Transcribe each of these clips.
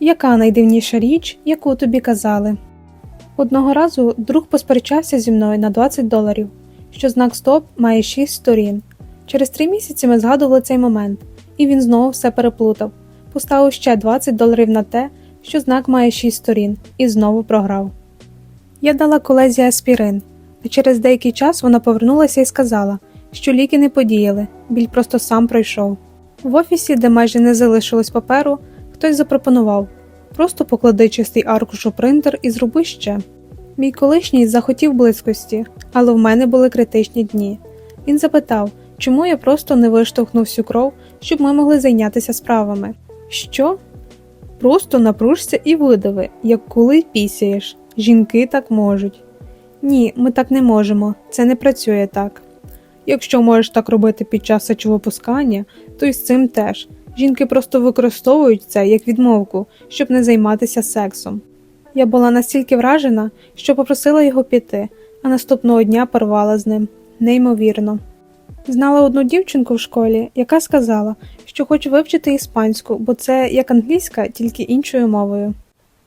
Яка найдивніша річ, яку тобі казали? Одного разу друг посперечався зі мною на 20 доларів, що знак стоп має 6 сторін. Через три місяці ми згадували цей момент, і він знову все переплутав. Поставив ще 20 доларів на те, що знак має 6 сторін, і знову програв. Я дала колезі аспірин, а через деякий час вона повернулася і сказала, що ліки не подіяли, біль просто сам пройшов. В офісі, де майже не залишилось паперу, хтось запропонував просто поклади чистий аркуш у принтер і зроби ще. Мій колишній захотів близькості, але в мене були критичні дні. Він запитав, чому я просто не виштовхнув всю кров, щоб ми могли зайнятися справами. Що? Просто напружся і видави, як коли пісяєш. Жінки так можуть. Ні, ми так не можемо, це не працює так. Якщо можеш так робити під час сечовипускання, то й з цим теж. Жінки просто використовують це як відмовку, щоб не займатися сексом. Я була настільки вражена, що попросила його піти, а наступного дня порвала з ним. Неймовірно. Знала одну дівчинку в школі, яка сказала, що хоче вивчити іспанську, бо це як англійська, тільки іншою мовою.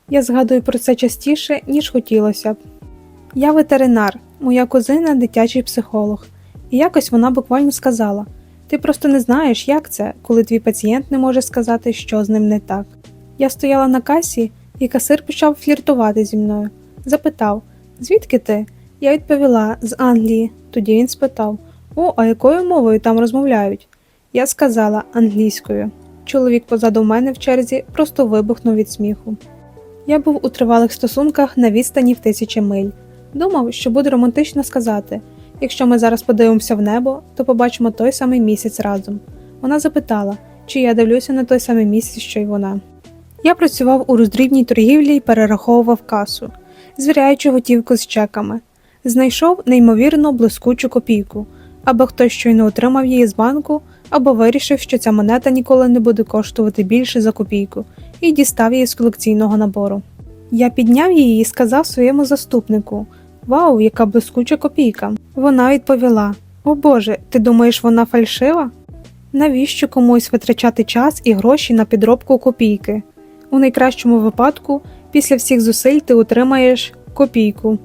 Я згадую про це частіше, ніж хотілося б. Я ветеринар, моя кузина дитячий психолог, і якось вона буквально сказала: ти просто не знаєш, як це, коли твій пацієнт не може сказати, що з ним не так. Я стояла на касі, і касир почав фліртувати зі мною. Запитав, звідки ти? Я відповіла з Англії. Тоді він спитав: О, а якою мовою там розмовляють? Я сказала англійською. Чоловік позаду мене в черзі просто вибухнув від сміху. Я був у тривалих стосунках на відстані в тисячі миль. Думав, що буде романтично сказати якщо ми зараз подивимося в небо, то побачимо той самий місяць разом. Вона запитала, чи я дивлюся на той самий місяць, що й вона. Я працював у роздрібній торгівлі і перераховував касу, звіряючи готівку з чеками. Знайшов неймовірно блискучу копійку, або хтось щойно отримав її з банку, або вирішив, що ця монета ніколи не буде коштувати більше за копійку, і дістав її з колекційного набору. Я підняв її і сказав своєму заступнику Вау, яка блискуча копійка. Вона відповіла: О Боже, ти думаєш, вона фальшива? Навіщо комусь витрачати час і гроші на підробку копійки? У найкращому випадку, після всіх зусиль ти отримаєш копійку.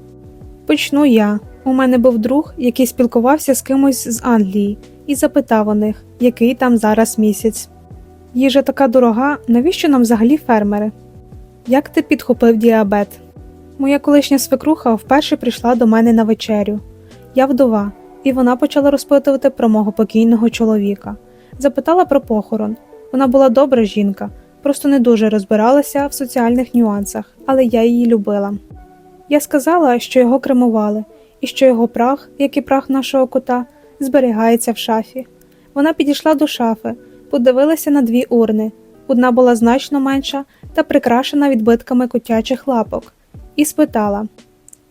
Почну я. У мене був друг, який спілкувався з кимось з Англії, і запитав у них, який там зараз місяць. Їжа така дорога, навіщо нам взагалі фермери? Як ти підхопив діабет? Моя колишня свекруха вперше прийшла до мене на вечерю. Я вдова, і вона почала розпитувати про мого покійного чоловіка. Запитала про похорон. Вона була добра жінка, просто не дуже розбиралася в соціальних нюансах, але я її любила. Я сказала, що його кремували, і що його прах, як і прах нашого кота, зберігається в шафі. Вона підійшла до шафи, подивилася на дві урни. Одна була значно менша та прикрашена відбитками котячих лапок, і спитала: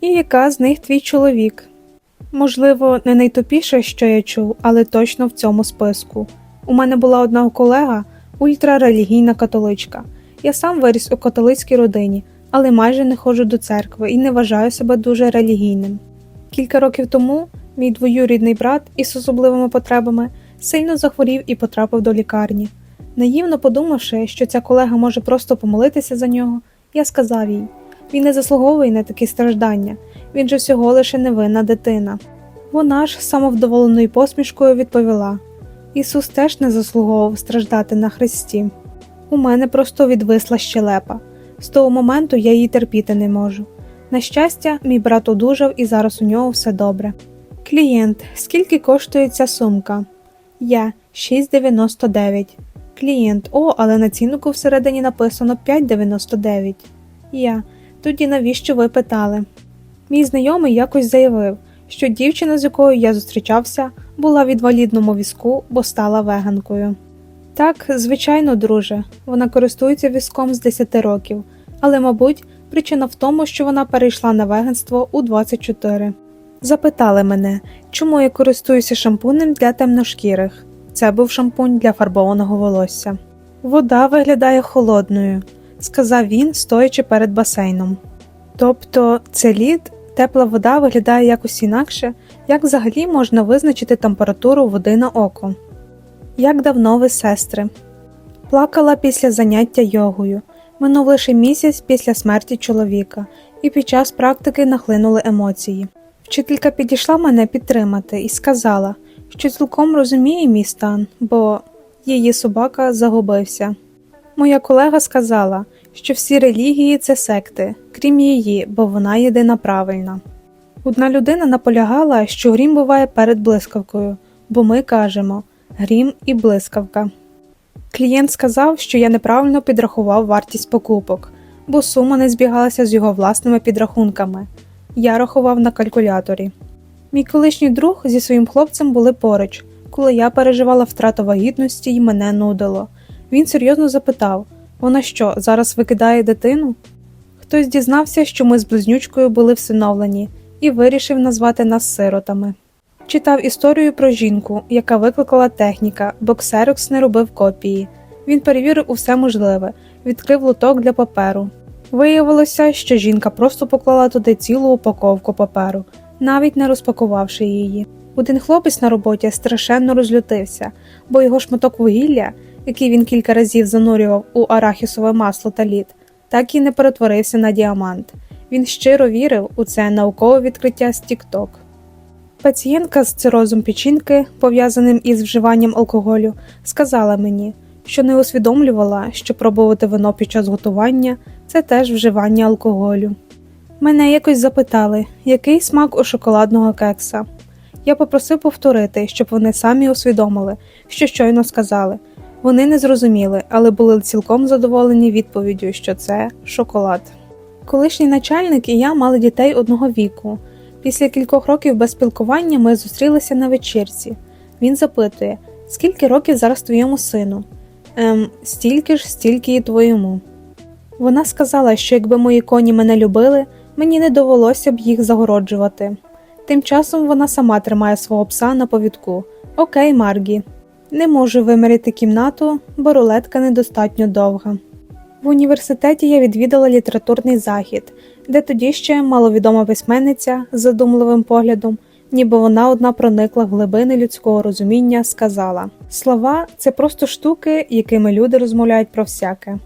І яка з них твій чоловік? Можливо, не найтупіше, що я чув, але точно в цьому списку. У мене була одна колега, ультрарелігійна католичка. Я сам виріс у католицькій родині, але майже не ходжу до церкви і не вважаю себе дуже релігійним. Кілька років тому мій двоюрідний брат із особливими потребами сильно захворів і потрапив до лікарні. Наївно подумавши, що ця колега може просто помолитися за нього, я сказав їй він не заслуговує на такі страждання, він же всього лише невинна дитина. Вона ж самовдоволеною посмішкою відповіла Ісус теж не заслуговував страждати на хресті. У мене просто відвисла щелепа. З того моменту я її терпіти не можу. На щастя, мій брат одужав і зараз у нього все добре. Клієнт, скільки коштує ця сумка? Я 6,99. Клієнт, о, але на ціннику всередині написано 5,99. Я. Тоді навіщо ви питали? Мій знайомий якось заявив, що дівчина, з якою я зустрічався, була в інвалідному візку, бо стала веганкою. Так, звичайно, друже, вона користується візком з 10 років, але, мабуть, причина в тому, що вона перейшла на веганство у 24. Запитали мене, чому я користуюся шампунем для темношкірих. Це був шампунь для фарбованого волосся. Вода виглядає холодною, сказав він, стоячи перед басейном. Тобто, це лід, тепла вода виглядає якось інакше, як взагалі можна визначити температуру води на око. Як давно ви сестри? Плакала після заняття йогою. Минув лише місяць після смерті чоловіка, і під час практики нахлинули емоції. Вчителька підійшла мене підтримати і сказала, що цілком розуміє мій стан, бо її собака загубився. Моя колега сказала, що всі релігії це секти, крім її, бо вона єдина правильна. Одна людина наполягала, що грім буває перед блискавкою, бо ми кажемо грім і блискавка. Клієнт сказав, що я неправильно підрахував вартість покупок, бо сума не збігалася з його власними підрахунками. Я рахував на калькуляторі. Мій колишній друг зі своїм хлопцем були поруч, коли я переживала втрату вагітності і мене нудило. Він серйозно запитав: вона що, зараз викидає дитину? Хтось дізнався, що ми з близнючкою були всиновлені, і вирішив назвати нас сиротами. Читав історію про жінку, яка викликала техніка, бо Ксерокс не робив копії. Він перевірив усе можливе, відкрив лоток для паперу. Виявилося, що жінка просто поклала туди цілу упаковку паперу, навіть не розпакувавши її. Один хлопець на роботі страшенно розлютився, бо його шматок вугілля, який він кілька разів занурював у арахісове масло та лід, так і не перетворився на діамант. Він щиро вірив у це наукове відкриття з TikTok. Пацієнтка з цирозом печінки, пов'язаним із вживанням алкоголю, сказала мені, що не усвідомлювала, що пробувати вино під час готування це теж вживання алкоголю. Мене якось запитали, який смак у шоколадного кекса. Я попросив повторити, щоб вони самі усвідомили, що щойно сказали. Вони не зрозуміли, але були цілком задоволені відповіддю, що це шоколад. Колишній начальник і я мали дітей одного віку. Після кількох років без спілкування ми зустрілися на вечірці. Він запитує, скільки років зараз твоєму сину? Ем, стільки ж, стільки і твоєму. Вона сказала, що якби мої коні мене любили, мені не довелося б їх загороджувати. Тим часом вона сама тримає свого пса на повідку. Окей, Маргі. Не можу виміряти кімнату, бо рулетка недостатньо довга. В університеті я відвідала літературний захід, де тоді ще маловідома письменниця з задумливим поглядом, ніби вона одна проникла в глибини людського розуміння, сказала: Слова це просто штуки, якими люди розмовляють про всяке.